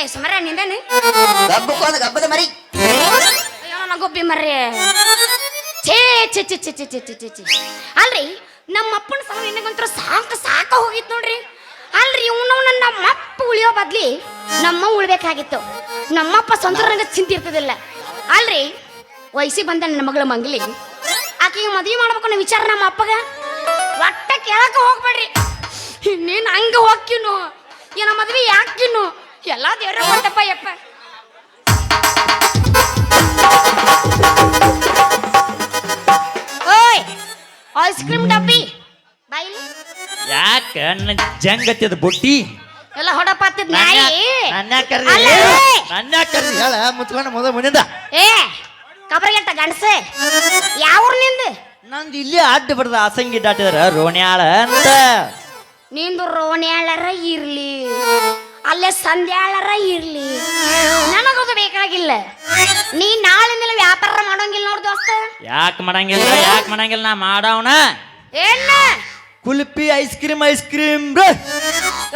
ಏ ಸುಮಾರ ನಿಂದೇನು? ಗಬ್ಬದ ಮರಿ. ಅಯ್ಯೋ ನನ್ನ ಗೊಬ್ಬಿ ಮರ್ರಿ. ಛೇ ಛೇ ಛೇ ಛೇ ಛೇ ಛೇ ಛೇ ಛೇ. ಛೇ ಅಲ್ರಿ ನಮ್ಮ ಅಪ್ಪನ ಸಾವು ನಿನಗಂತೂ ಸಾಕ ಸಾಕ ಹೋಗಿತ್ತು ನೋಡ್ರಿ. ಅಲ್ರಿ ಇವನವನ್ನ ನಮ್ಮ ಅಪ್ಪ ಉಳಿಯೋ ಬದ್ಲಿ ನಮ್ಮ ಉಳ್ಬೇಕಾಗಿತ್ತು. ನಮ್ಮಪ್ಪ ಸ್ವಂತ ರಂಗ ಚಿಂತೆ ಇರ್ತದಿಲ್ಲ. ಅಲ್ರಿ ವಯಸ್ಸಿ ಬಂದ ನನ್ನ ಮಗಳ ಮಂಗ್ಲಿ ಆಕೆಗೆ ಮದುವೆ ಮಾಡ್ಬೇಕು ಅನ್ನೋ ವಿಚಾರ ನಮ್ಮ ಅಪ್ಪಗ? ಒಟ್ಟ ಕೇಳಕ ಹೋಗ್ಬೇಡ್ರಿ. ನೀನು ಹಂಗ ಹೋಗ್ಕಿನು ಏನ ಮದ್ವೆ ಯಾಕಿನು? ಎಲ್ಲ ದೇವ್ರ ಕೊಟ್ಟಪ್ಪ ಯಪ್ಪ. ಓಯ್ ಐಸ್ ಕ್ರೀಮ್ ಡಬ್ಬಿ. ಬಾಯಿಲಿ ಯಾಕ ನನ್ನ ಜಂಗತ್ತಿದ ಬುಟ್ಟಿ? ಎಲ್ಲ ಹೊಡಪಾತಿದ್ ನಾಯಿ. ನನ್ನ ಕರ್ರಿ ಅಲ್ಲ. ನನ್ನ ಕರ್ರಿ ಹೇಳ ಮುಚ್ಕೊಂಡ ಮೊದ ಮುಂದಿಂದ ಏ ಕಬ್ರಗೆಟ್ಟ ಗಣಸೆ ಯಾವ ನಿಂದು? ನಂದು ಇಲ್ಲಿ ಅಡ್ಡ ಬಡ್ದ ಆಸಂಗಿ ದಾಟಿದ್ರ ರೋಣ್ಯಾಳ ಅಂತ. ನಿಂದು ರೋಣ್ಯಾಳರ ಇರ್ಲಿ. ಅಲ್ಲೇ ಸಂಧ್ಯಾಳರ ಇರ್ಲಿ. ನನಗದು ಬೇಕಾಗಿಲ್ಲ. ನೀ ನಾಳಿಂದಲೇ ವ್ಯಾಪಾರ ಮಾಡೋಂಗಿಲ್ಲ ನೋಡ್ ದೋಸ್ತ. ಯಾಕೆ ಮಾಡಂಗಿಲ್ಲ ಯಾಕೆ ಮಾಡಂಗಿಲ್ಲ ನಾ ಮಾಡವನ? ಏನ? Kulfi ice cream ice cream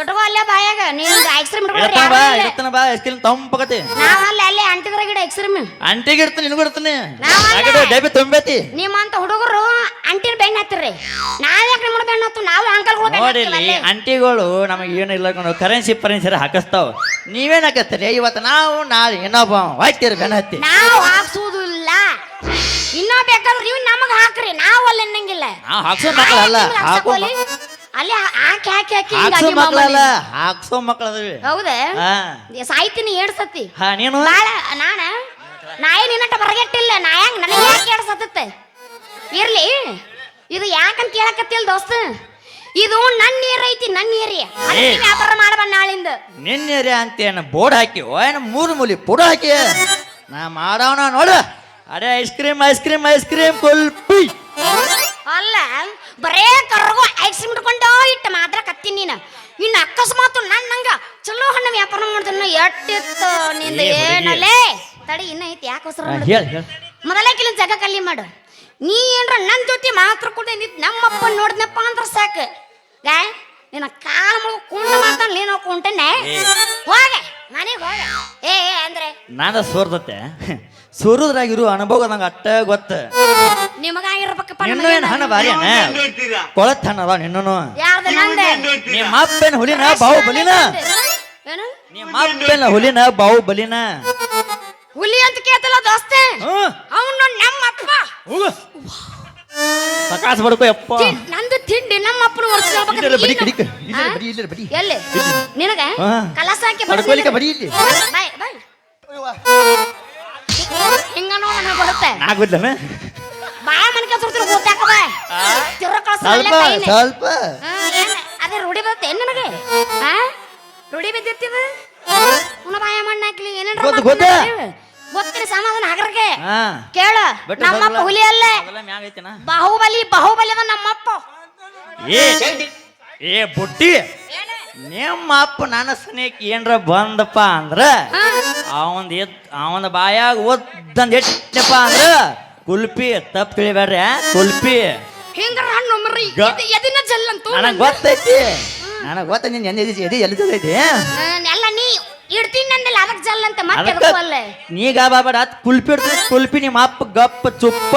ಇಟ್ಕೋ ಅಲ್ಲೇ ಬಾಯಾಗ ನೀನು ಐಸ್ ಕ್ರೀಮ್ ಇಡ್ತಾನ ಬಾ ಇಡ್ತಾನ ಬಾ ಐಸ್ ಕ್ರೀಮ್ ತಂಪಕತಿ ನಾವು ಅಲ್ಲೇ ಅಲ್ಲೇ ಅಂಟಿದ್ರ ಗಿಡ ಐಸ್ ಕ್ರೀಮ್ ಅಂಟಿಗೆ ಇಡ್ತಾನೆ ನಿನಗೂ ಇಡ್ತಾನೆ. ನಾವಲ್ಲ. ಡಬ್ಬಿ ತುಂಬೈತಿ. ನಿಮ್ಮಂತ ಹುಡುಗರು ಅಂಟಿನ ಬೆಣ್ಣ ಹತ್ತಿರ್ರಿ ನಾವ್ಯಾಕೆ ನಿಮ್ಮ ಬೆಣ್ಣ ಹತ್ತು ನಾವು ಅಂಕಲ್ಗಳು ಬೆಣ್ಣ ನೋಡಿಲ್ಲಿ ಹತ್ತಿವಲ್ಲೇ. ಅಂಟಿಗಳು ನಮಗೆ ಏನು ಇಲ್ಲ ಕರೆನ್ಸಿ ಪರೆನ್ಸಿ ಹಾಕಿಸ್ತಾವ. ನೀವೇನ್ ಹಾಕತ್ತೀರಿ ಇವತ್ತು ನಾವು ನಾಳೆ ಇನ್ನೊಬ್ಬ ಹೋಯ್ತೀರಿ ಬೆನ್ನ ಹತ್ತಿ. ನಾವು ಹಾಕ್ಸುವುದಿಲ್ಲ ಇನ್ನ ಬೇಕಾದ್ರೆ ನೀವು ನಮಗ್ ಹಾಕ್ರಿ. ನಾವು ಅಲ್ಲಿ ಅನ್ನಂಗಿಲ್ಲ ನಾವು ಹಾಕ್ಸೋ ಮಕ್ಕಳಲ್ಲ ಹಾಕೋ. ಹಾಕ್ಸೋಲಿ? ಅಲ್ಲಿ ಹಾಕಿ ಹಾಕಿ ಹಾಕಿ ಹಾಕ್ಸೋ ಹಿಂಗಾಗಿ ಮಕ್ಕಳಲ್ಲ ಮಾಮೂಲಿ. ಹಾಕ್ಸೋ ಹೌದಾ? ಹಾ. ಸಾಯ್ತೀನಿ ಏಡ್ಸತ್ತಿ ಹಾ ನೀನು? ಬಾಳ ನಾನ? ನಾಯಿ ನಿನ್ನಟ ಬರಗೆಟ್ಟಿಲ್ಲ ನಾ ಹೆಂಗ್ ನನಗೆ ಯಾಕೆ ಏಡ್ಸತ್ತೆ ಇರ್ಲಿ. ಇದು ಯಾಕಂತ ಕೇಳಕತ್ತಿಲ್ ದೋಸ್ತ? ಇದು ನನ್ನ ನೀರ್ ಐತಿ ನನ್ನ ನೀರಿ ಅದಕ್ಕೆ ಏ. ವ್ಯಾಪಾರ ಮಾಡಬ ನಾಳಿಂದ. ಅಂತ ಅಂತೇನು ಬೋರ್ಡ್ ಹಾಕಿ ಏನು ಮೂರು ಮೂಲಿ ಪುಡ ಹಾಕಿ. ನಾ ಮಾಡವನ ನೋಡು. ಅದೇ ice cream ice cream ice cream kulfi. ಅಲ್ಲ ಬರೇ ಕರ್ಗೋ ಐಸ್ ಹಿಡ್ಕೊಂಡು ಇಟ್ಟು ಮಾತ್ರ ಕತ್ತೀನಿ ನೀನು. ಇನ್ನು ಅಕಸ್ಮಾತ್ ನನ್ನ ನಂಗ ಚಲೋ ಹಣ್ಣು ವ್ಯಾಪಾರ ಮಾಡ್ದನ್ನ ಎಟ್ಟಿತ್ತು ನಿಂದ. ಏನಲ್ಲೇ ತಡಿ ಇನ್ನ ಐತಿ ಯಾಕೆ ಹೊಸ ಮೊದಲೇ ಕಿಲ ಜಗ ಕಲ್ಲಿ ಮಾಡು. ನೀ ಏನ್ರ ನನ್ನ ಜೊತೆ ಮಾತ್ರ ಕೂಡ ನಿಂತು ನಮ್ಮಪ್ಪ ನೋಡಿದ್ನಪ್ಪ ಅಂದ್ರೆ ಸಾಕು. ಗಾಯ ನಿನ್ನ ಕಾಲ ಮುಳುಗು ಕುಂಡ ಮಾತಾಡ್ ನೀನು ಕುಂಟನೆ. ಹೋಗೆ ಮನೆಗೆ ಹೋಗ. ಏ ಏ ಅಂದ್ರೆ? ನಾನು ಸೋರ್ದತ್ತೆ. ಸೋರುದ್ರಾಗಿರು ಅನುಭವ ನಂಗೆ ಅಟ್ಟ ಗೊತ್ತ. ನಿಮಗಾಗಿರ್ಬೇಕಪ್ಪ ನಿನ್ನೂ ಏನು ಹಣ ಭಾರಿ ಅಣ್ಣ? ಕೊಳತ್ ಹಣ ಅದಾವ ನಿನ್ನೂ ಯಾರ್ದು ನಂದೆ? ನಿಮ್ಮ ಅಪ್ಪನ ಹುಲಿನ ಬಾವು ಬಲಿನ? ಏನು? ನಿಮ್ಮ ಅಪ್ಪನ ಹುಲಿನ ಬಾವು ಬಲಿನ? ಹುಲಿ ಅಂತ ಕೇಳ್ತಲ್ಲ ದೋಸ್ತೆ? ಹ್ಮ್ ಅವನು ನಮ್ಮಪ್ಪ. ಹೋಗು ಸಕಾಸ ಬಡ್ಕೋ ಯಪ್ಪ. ತಿ- ನಂದು ತಿಂಡಿ ನಮ್ಮ ಅಪ್ಪನ ಬಡಿ ಕಡಿಕ ಬಡಿ ಬಡಿ. ಎಲ್ಲಿ? ನಿನಗ? ಹಾ. ಕಲಸ ಬಡ್ಕೊಲಿಕ್ಕೆ ಬಡಿ ಇಲ್ಲಿ. ಬಾಯ್ ಬಾಯ್ ಹಿಂಗ ನೋಡೋಣ ಬರುತ್ತೆ ನಾಗುದ್ದಾನೆ ಬಾಳ ಮನಕ ಸುಡ್ತಿರ ಗೊತ್ತಾಕದ ತಿರಕಳ ಸ್ವಲ್ಪ ಸ್ವಲ್ಪ. ಅದೇ ರೂಢಿ ಬರುತ್ತೆ. ಏನ್ ನನಗೆ? ರೂಢಿ ಬಿದ್ದೈತಿ ಇದು ಉಣ ಬಾಯ ಮಣ್ಣ ಹಾಕ್ಲಿ ಏನೇನ್ ಗೊತ್ತ? ಗೊತ್ತಿನ ಸಮಾಧಾನ ಹಾಗರ್ಗೆ ಕೇಳ. ನಮ್ಮಪ್ಪ ಹುಲಿ ಅಲ್ಲ ಬಾಹುಬಲಿ ಬಾಹುಬಲಿ ಅದ ನಮ್ಮಪ್ಪ ಏ ಏ ಬುಟ್ಟಿ. ನಿಮ್ಮ ಅಪ್ಪ ನನ್ನ ಸ್ನೇಹಿತ ಏನ್ರ ಬಂದಪ್ಪ ಅಂದ್ರ ಅವಂದ್ ಅವನ ಬಾಯಾಗ ಒದ್ದಂದ್ ಎಟ್ಟಪ್ಪ ಅಂದ್ರ ಕುಲ್ಪಿ ತಪ್ಪ ತಿಳಿಬೇಡ್ರಿ ಕುಲ್ಪಿ. ಹಿಂಗ ಹಣ್ಣು ಮರಿ ಗ- ಎದಿ- ಎದಿನ ಜಲ್ಲಂತೂ ನನಗ್ ಗೊತ್ತೈತಿ. ನನಗ್ ಗೊತ್ತ ನೀನ್ ಎಲ್ಲಿ ಎದಿ ಎಲ್ಲಿ ಜೊತೈತಿ ಎಲ್ಲ ನೀ ಇಡ್ತೀನಿ ನಂದಲ್ಲ ಅದಕ್ಕೆ ಜಲ್ಲ ಅಂತ ಮತ್ತೆ ಅದಕ್ಕ ಅದಕ್ಕೂ ಅಲ್ಲೇ. ನೀ ಗಾಬಾಬೇಡ ಕುಲ್ಪಿ ಇಡ್ತೀನಿ ಕುಲ್ಪಿ ನಿಮ್ಮ ಅಪ್ಪ ಗಪ್ಪ ಚುಪ್ಪ.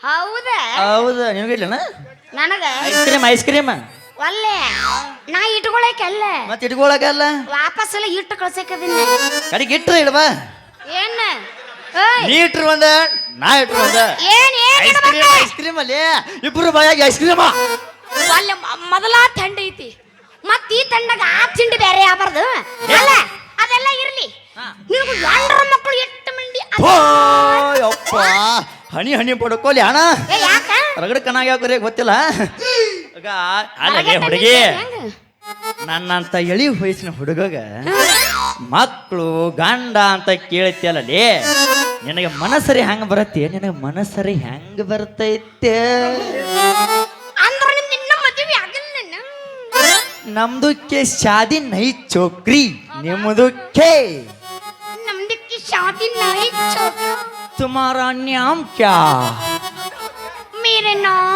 ಹೌದಾ? ಹೌದು ನಿನಗಿಲ್ಲನ ನನಗ? ಐಸ್ ಕ್ರೀಮ್ ಐಸ್ ಕ್ರೀಮ್ ಒಲ್ಲೆ? ನಾ ಇಟ್ಕೊಳಕಲ್ಲ ಮತ್ತೆ ಇಟ್ಕೊಳಕಲ್ಲ ವಾಪಸ್ ಎಲ್ಲ ಇಟ್ಟು ಕಳ್ಸಕದಿನ ಕಡೆಗೆ ಇಟ್ರು ಇಲ್ವಾ? ಏನ್? ನೀ ಇಟ್ರು ಒಂದ ನಾ ಇಟ್ರು ಒಂದ. ಏನ್ ಐಸ್ ಕ್ರೀಮ್ ಐಸ್ ಕ್ರೀಮ್ ಅಲ್ಲಿ ಇಬ್ರು ಬಾಯಾಗಿ ಐಸ್ ಕ್ರೀಮ್ ಒಲ್ಲೆ ಮೊದಲ ತಂಡ ಐತಿ. ಮತ್ ಈ ತಂಡಾಗ ಆ ತಿಂಡಿ ಬೇರೆ ಆಗ್ಬಾರ್ದು. ಅಲ್ಲ ಅದೆಲ್ಲ ಇರ್ಲಿ. ನಿನಗೂ ಎಂಡ್ರ ಮಕ್ಕಳು ಎಷ್ಟು ಮಂದಿ ಹಣಿ ಯಪ್ಪ. ಹನಿ ಹನಿ ಪಡ್ಕೋಲಿ ಅಣ್ಣ. ರಗಡ ಕಣಾಗ ಯಾಕ್ರಿ ಗೊತ್ತಿಲ್ಲ. ಈಗ ಅಲ್ಲೇ ಹೊರಗೆ ಹುಡುಗಿ ಹೆಂಗ? ನನ್ನಂತ ಎಳಿ ವಯಸ್ಸಿನ ಹುಡುಗಗ ಮಕ್ಕಳು ಗಂಡ ಅಂತ ಕೇಳ್ತಿಯಲ್ಲೇ ನಿನಗೆ ಮನಸ್ಸರಿ ಹೆಂಗ ಬರತ್ತೆ ನಿನಗೆ ಮನಸ್ಸರಿ ಹೆಂಗ ಬರ್ತೈತೆ ಅಂದ್ರ ನಿಮ್ ನಿನ್ನ ಮದುವೆ ಆಗಿಲ್ಲ ನಮ್ದಕ್ಕೆ ಶಾದಿ ನೈ ಚೋಕ್ರಿ ನಿಮ್ಮದಕ್ಕೆ ನಮ್ದಕ್ಕೆ ಶಾದಿ ನಾಯಿ ಚೋಕ ತುಮಾರ ನ್ಯಾಮ್ ಕ್ಯಾ मेरे नाम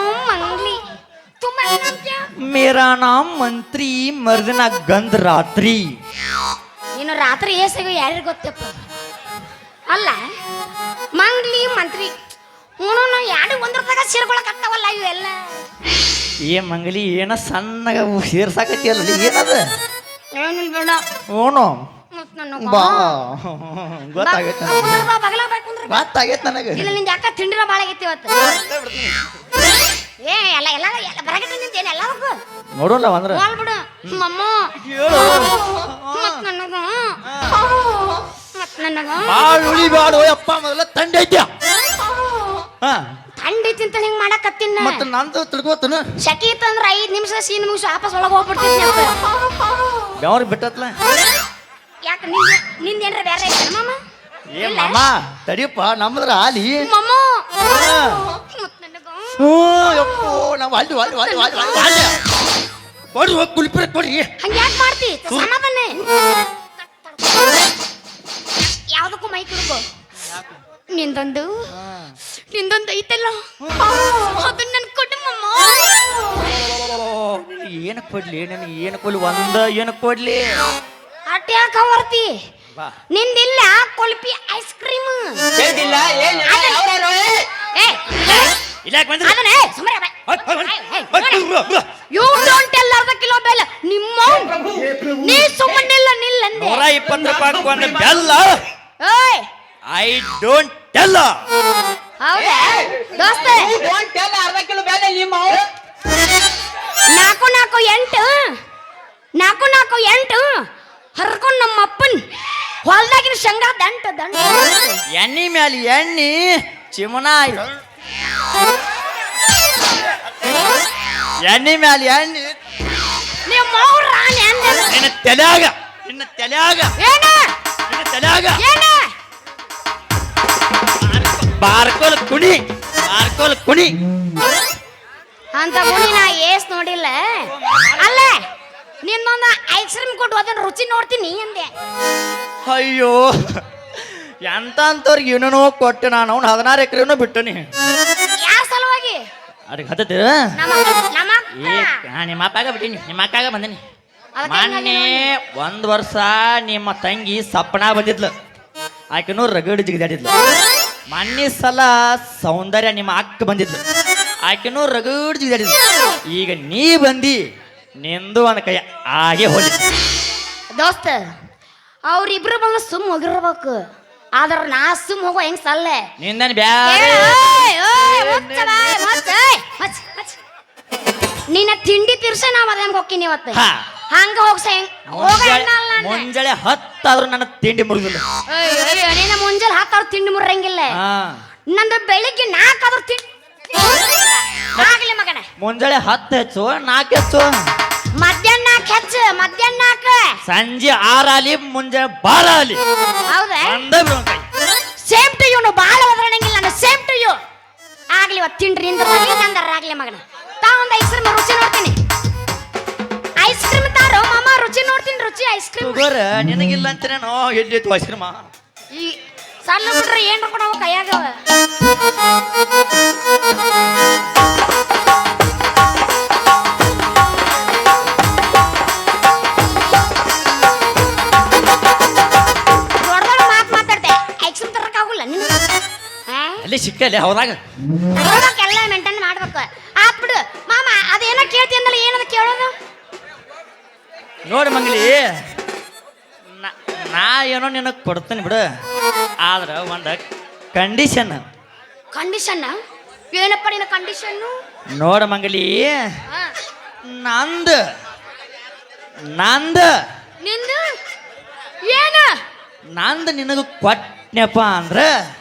ಮೇರಾ ನಾಮ್ ಮಂತ್ರಿ ಮರ್ದಿನ ಗಂಧ ರಾತ್ರಿ ಇನ್ನು ರಾತ್ರಿ ಏಸಾಗ ಯಾರಿಗೆ ಗೊತ್ತಪ್ಪ ಅಲ್ಲ ಮಂಗ್ಲಿ ಮಂತ್ರಿ ಹ್ಞೂ ಯಾರು ಒಂದ್ರದಾಗ ಸೇರ್ಕೊಳಕತ್ತಾವಲ್ಲ ಇವೆಲ್ಲ? ಏ ಮಂಗಲಿ ಏನ ಸಣ್ಣಗ ಸೇರ್ಸಾಕತ್ತಿಯಲ್ಲ ಏನದ? ಏನಿಲ್ಲ ಬೇಡ. ಓನು ನನಗ ಬಾ ಗೊತ್ತಾಗೈತೆ ಬಾ, ಕುಂದ್ರ ಬಾ, ಬಗಲ ಬಾ, ಕುಂದ್ರ ಗೊತ್ತಾಗೈತೆ ನನಗೆ. ಇಲ್ಲ ನಿಂದ ಯಾಕ ತಿಂಡಿರ ಆಗೈತಿ ಇವತ್ತು? ಏ ಎಲ್ಲ ಎಲ್ಲ ಎಲ್ಲ ಬರಗಟ್ಟ ನಿಂತೇನೆ ಎಲ್ಲದಕ್ಕೂ ನೋಡೋಣ ಅಂದ್ರ. ಹೋಲ್ ಬಿಡು. ಮಮ್ಮ. ಹೇಳು. ಮತ್ ನನಗ. ಮತ್ ನನಗ. ಬಾಳ್. ಉಳಿಬಾಡು ಯಪ್ಪ ಮೊದಲ ತಂಡ ಐತ್ಯ? ಹಾ. ಥಂಡಿ ತಿಂತ ಹಿಂಗ್ ಮಾಡಕತ್ತಿನ ಮತ್ತೆ ನಂದು ತಿಳ್ಕೊತನ? ಶಕಿ ಇತ್ತಂದ್ರ ಐದ್ ನಿಮಿಷ ಸೀನ್ ಮುಗಿಸಿ ವಾಪಸ್ ಒಳಗೆ ಹೋಗ್ಬಿಡ್ತೀನಿ ಬೆವ್ರ ಬಿಟ್ಟತ್ಲ? ಯಾಕ ನಿಂದ ನಿಂದ ಏನ್ರ ಬೇರೆ ಐತೆ ಮಾಮ? ಏ ಮಾಮ ತಡಿಯಪ್ಪ ನಮ್ಮದ್ರ ಆಲಿ ಮಾಮ ನನಗ ಹ್ಞೂ ಯಪ್ಪೋ ನಾವು ಅಲ್ಲಿ ಅಲ್ಲಿ ಅಲ್ಲಿ ಅಲ್ಲಿ ಅಲ್ಲಿ ಅಲ್ಲಿ ಕೊಡ್ರಿ ಹೋಗಿ ಕುಲ್ಪಿರ ಕೊಡ್ರಿ. ಹಂಗ ಯಾಕೆ ಮಾಡ್ತಿ? ಯಾವ್ದಕ್ಕೂ ಮೈ ಕುಡ್ಕೋ ನಿಂದೊಂದು. ನಿಂದೊಂದು ಐತಲ್ಲ? ಅದನ್ನ ನನ್ ಕೊಡು ಮಮ್ಮ. ಏನು ಕೊಡ್ಲಿ? ನನಗೆ ಏನು ಕೊಡ್ಲಿ? ಒಂದ ಏನು ಕೊಡ್ಲಿ? ಅಟ್ ಯಾಕ ನಿಂದಿಲ್ಲ ಕೊಲ್ಪಿ ಐಸ್ ಕ್ರೀಮ್ ಹೇಳಿಲ್ಲ ಏನ್ ಏ ಇಲ್ಲ ಬಂದ್ರಿ? ಅದನ್ನೇ ಸುಮ್ಮನೆ tell ಅರ್ಧ ಕಿಲೋ ಬೆಲ್ಲ ನಿಮ್ಮ ನೀ ಸುಮ್ಮನಿಲ್ಲ ನಿಲ್ಲಂದೆ ನೂರ ಇಪ್ಪತ್ತು ರೂಪಾಯಿ ಒಂದು ಬೆಲ್ಲ. ಐ ಡೋಂಟ್ ಟೆಲ್ ಹೌದಾ? ದೋಸ್ತ. ಅರ್ಧ ಕಿಲೋ ಬೆಲ್ಲ ನಿಮ್ಮ ನಾಲ್ಕು ನಾಲ್ಕು ಎಂಟು. ನಾಲ್ಕು ನಾಲ್ಕು ಎಂಟು. ಹರ್ಕೊಂಡ್ ನಮ್ಮ ಅಪ್ಪನ್ ಹೊಲ್ದಾಗಿನ ಶಂಗಾ ದಂಟ ದಂಟ. ಎಣ್ಣಿ ಮ್ಯಾಲ ಎಣ್ಣಿ ಚಿಮನ ಎಣ್ಣಿ ಮ್ಯಾಲ ಎಣ್ಣಿ. ನಿಮ್ಮ ಅವ್ರ ನಿನ್ನ ತಲ್ಯಾಗ ನಿನ್ನ ತಲ್ಯಾಗ. ಏನ? ನಿನ್ನ ತಲ್ಯಾಗ. ಏನ? ಬಾರ್ಕೋಲ್ ಕುಣಿ ಬಾರ್ಕೋಲ್ ಕುಣಿ. ಅಂತ ಗುಣಿ ನಾ ಏಸ್ ನೋಡಿಲ್ಲ. ನಿನ್ನೊಂದು ಐಸ್ ಕೊಟ್ಟು ಅದನ್ನ ರುಚಿ ನೋಡ್ತೀನಿ ಅಂದೆ. ಅಯ್ಯೋ ಎಂತ ಅಂತವ್ರಿಗೆ ಏನೇನೋ ಕೊಟ್ಟೆ ನಾನು ಅವ್ನು ಹದಿನಾರು ಎಕರೆನೂ ಬಿಟ್ಟನಿ. ಯಾರ ಸಲುವಾಗಿ? ಅದಕ್ಕೆ ಹತ್ತದ. ನಿಮ್ಮ ಅಪ್ಪಾಗ ಬಿಟ್ಟಿನಿ ನಿಮ್ಮ ಅಕ್ಕಾಗ ಬಂದೀನಿ. ಮೊನ್ನೆ ಒಂದ್ ವರ್ಷ ನಿಮ್ಮ ತಂಗಿ ಸಪ್ನ ಬಂದಿದ್ಲು. ಆಕೆನೂ ರಗಡ್ ಜಿಗಿದಾಡಿದ್ಲು. ಮೊನ್ನೆ ಸಲ ಸೌಂದರ್ಯ ನಿಮ್ಮ ಅಕ್ಕ ಬಂದಿದ್ಲು. ಆಕೆನೂ ರಗಡ್ ಜಿಗಿದಾಡಿದ್ಲು. ಈಗ ನೀ ಬಂದಿ ನಿಂದು ಒಂದು ಕೈ ಹಾಗೆ ಹೋಲಿ. ದೋಸ್ತ ಅವ್ರಿಬ್ರು ಬಂದು ಸುಮ್ ಹೋಗಿರ್ಬೇಕು. ಆದ್ರ ನಾ ಸುಮ್ ಹೋಗೋ ಹೆಂಗ್ ಸಲ್ಲೆ? ನಿಂದನ್ ನಿನ್ನ ತಿಂಡಿ ತಿರ್ಸ ನಾ ಅದೇನ್ ಹೋಗ್ತೀನಿ ಇವತ್ತು. ಹಾ. ಹಂಗ ಹೋಗ್ಸ ಹೆಂಗ್ ಹೋಗ ಮುಂಜಾಳೆ ಹೆಣ್ಣ ಅಲ್ಲ ಅಂದೆ. ಮುಂಜಾಳೆ ಹತ್ತಾದ್ರೂ ನನ್ನ ತಿಂಡಿ ಮುರಿದಿಲ್ಲ. ನಿನ್ನ ಮುಂಜಾನೆ ಹತ್ತಾರು ತಿಂಡಿ ಮುರಂಗಿಲ್ಲ ಹಾ. ನಂದು ಬೆಳಿಗ್ಗೆ ನಾಲ್ಕಾದ್ರೂ ತಿಂಡಿ ಆಗ್ಲಿ ಮಗನ. ಮುಂಜಾಳೆ ಹತ್ತು ಹೆಚ್ಚು ನಾಲ್ಕು ಹೆಚ್ಚು. ಮಧ್ಯಾಹ್ನ ಹೆಚ್ಚ ಮಧ್ಯಾಹ್ನ ಸಂಜೆ ಆರಾಲಿ ಮುಂಜೆ ಬಾಳ ಆಲಿ ಹೌದಾ ಸೇಮ್ ಟು ಯು ಬಾಳ ಒದರಣಂಗಿಲ್ಲ ನಾನು ಸೇಮ್ ಟು ಯು ಆಗ್ಲಿ ಇವತ್ತು ತಿಂಡ್ರಿ ನಿಂದ್ರ ನಂದರಾಗ್ಲಿ ಮಗನ. ತಾ ಒಂದು ಐಸ್ ಕ್ರೀಮ್ ರುಚಿ ನೋಡ್ತೀನಿ. ಐಸ್ ಕ್ರೀಮ್ ತಾರೋ ಮಾಮ ರುಚಿ ನೋಡ್ತೀನಿ ರುಚಿ ಐಸ್ ಕ್ರೀಮ್ ಶುಗರ್ ನಿನಗಿಲ್ಲ ಅಂತೀರೇನೋ ಎಲ್ಲಿತ್ತು ಐಸ್ ಕ್ರೀಮ್ ಈ ಸಣ್ಣ ಬಿಟ್ರೆ ಏನ್ರ ಕೊಡವ ಕೈಯಾಗ ಅಲ್ಲಿ ಹೌದಾಗ ಎಲ್ಲ ಮೇಂಟೈನ್ ಮಾಡ್ಬೇಕು. ಆ ಬಿಡು. ಮಾಮ ಅದೇನೋ ಕೇಳ್ತಿ ಅಂದಲ್ಲ ಏನದ ಕೇಳೋದು? ನೋಡಿ ಮಂಗಲಿ ನಾ- ನಾ ಏನೋ ನಿನಗೆ ಕೊಡ್ತೇನೆ ಬಿಡು. ಆದ್ರೆ ಒಂದು ಕಂಡೀಷನ್ ಕಂಡೀಷನ್ ಏನಪ್ಪ ನಿನ್ನ ಕಂಡೀಷನ್ ನೋಡ ಮಂಗಲಿ ನಂದು ನಂದು. ನಿಂದು? ಏನು? ನಂದು ನಿನಗೆ ಕೊಟ್ನಪ್ಪ ಅಂದ್ರೆ.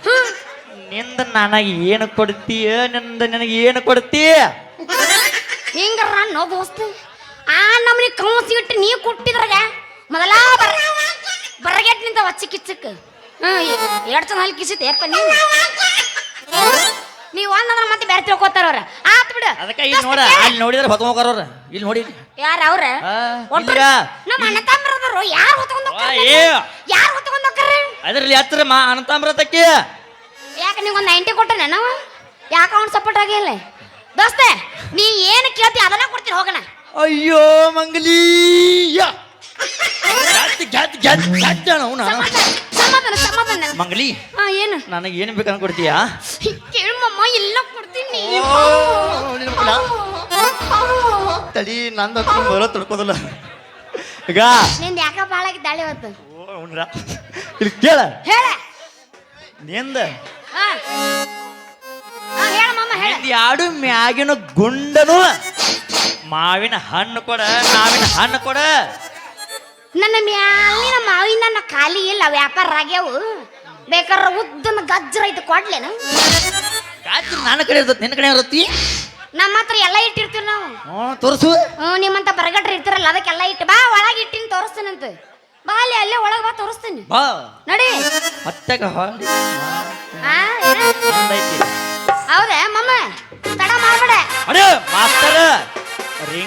ನಿಂದ ನನಗೆ ಏನು ಕೊಡ್ತೀಯ ನಿಂದ ನನಗೆ ಏನು ಕೊಡ್ತೀಯ ಹಿಂಗಾರ ನೋ ದೋಸ್ತ. ಆ ನಮ್ಮನಿ ಕೌನ್ಸಿ ಇಟ್ಟು ನೀ ಕೊಟ್ಟಿದ್ರಾಗ ಮೊದಲ ಬರ ಬರಗೆಟ್ ನಿಂತ ವಚ್ಚಿ ಕಿಚ್ಚಕ್. ಹ್ಮ್ ಎರಡು ಚಂದ ಅಲ್ಲಿ ಕಿಸಿತೆ ಯಪ್ಪ ನೀವು ನೀವು ಒಂದಂದ್ರ ಮತ್ತೆ ಬೇರೆ ತಿಳ್ಕೊತಾರ ಅವ್ರ. ಆತ್ ಬಿಡು. ಅದಕ್ಕೆ ಇಲ್ಲಿ ನೋಡ ಅಲ್ಲಿ ನೋಡಿದ್ರೆ ಹೊತ್ಕೊಂಡ್ರ ಇಲ್ಲಿ ನೋಡಿ ಯಾರ ಅವ್ರ? ಒಬ್ಬರ ನಮ್ಮ ಅಣ್ಣ ತಮ್ಮರದರು ಯಾರು ಹೊತ್ಕೊಂಡ್ ಆ, ಏ. ಯಾರು ಹೊತ್ಕೊಂಡ್ ಅದ್ರಲ್ಲಿ ಅದರಲ್ಲಿ ಹತ್ರ ಮಾ ಅನಂತಾಮ್ರತಕ್ಕೆ ಯಾಕೆ ನೀವು ಒಂದು ನೈಂಟಿ ಕೊಟ್ಟನೆ ನಾವು? ಯಾಕೆ ಅವ್ನು ಸಪೋರ್ಟ್ ಆಗಿಲ್ಲ? ದೋಸ್ತೆ ನೀ ಏನು ಕೇಳ್ತಿ ಅದನ್ನ ಕೊಡ್ತೀನಿ ಹೋಗೋಣ. ಅಯ್ಯೋ ಮಂಗಲೀಯ ಸಮಾಧಾನ ಸಮಾಧಾನ ಮಂಗಲಿ ಹಾ ಏನು? ನನಗೆ ಏನು ಬೇಕಂತ ಕೊಡ್ತೀಯಾ? ಕೇಳಮ್ಮ ಎಲ್ಲ ಕೊಡ್ತೀನಿ ತಡಿ ನಂದು ಬರೋ ತಡ್ಕೋದಲ್ಲ. ಈಗ. ನಿಂದ ಯಾಕ ಭಾಳ ದಾಳಿ ಉಂಡ್ರ ಇಲ್ಲಿ ಕೇಳ. ಹೇಳ. ನಿಂದ. ಯಾಡು ಮ್ಯಾಗಿನ ಗುಂಡನು? ಮಾವಿನ ಹಣ್ಣು ಕೊಡ ಮಾವಿನ ಹಣ್ಣು ಕೊಡ. ನನ್ನ ಮ್ಯಾಲಿನ ಮಾವಿನ ನನ್ನ ಖಾಲಿ ಇಲ್ಲ ವ್ಯಾಪಾರ ಆಗ್ಯಾವು. ಬೇಕಾದ್ರೆ ಉದ್ದನ ಗಜ್ಜರ ಐತೆ ಕೊಡ್ಲೇನು ನನ್ನ ಕಡೆ ಇರ್ತದೆ ನಿನ್ನ ಕಡೆ ಇರತ್ತಿ? ನಮ್ಮ ಹತ್ರ ಎಲ್ಲ ಇಟ್ಟಿರ್ತೀವಿ ನಾವು. ಹ್ಞೂ ತೋರಿಸು. ಹ್ಞೂ ನಿಮ್ಮಂತ ಬರಗಟ್ರ ಇರ್ತಿರಲ್ಲ ಅದಕ್ಕೆಲ್ಲ ಇಟ್ಟು ಬಾ ಒಳಗೆ ಇಟ್ಟಿನ ತೋರಿಸ್ತೀನಂತ. ಬಾ ಅಲ್ಲಿ ಅಲ್ಲೇ ಒಳಗೆ ಬಾ ತೋರಿಸ್ತೀನಿ. ಬಾ. ನಡಿ. ಮತ್ತೆ ಹೊಳ್ಳಿ ಆ ಏನ? ಹೌದಾ ಮಮ್ಮ ತಡ ಮಾಡ್ಬೇಡ. ಅಡ ಮಾಸ್ತರ ರಿಂಗ್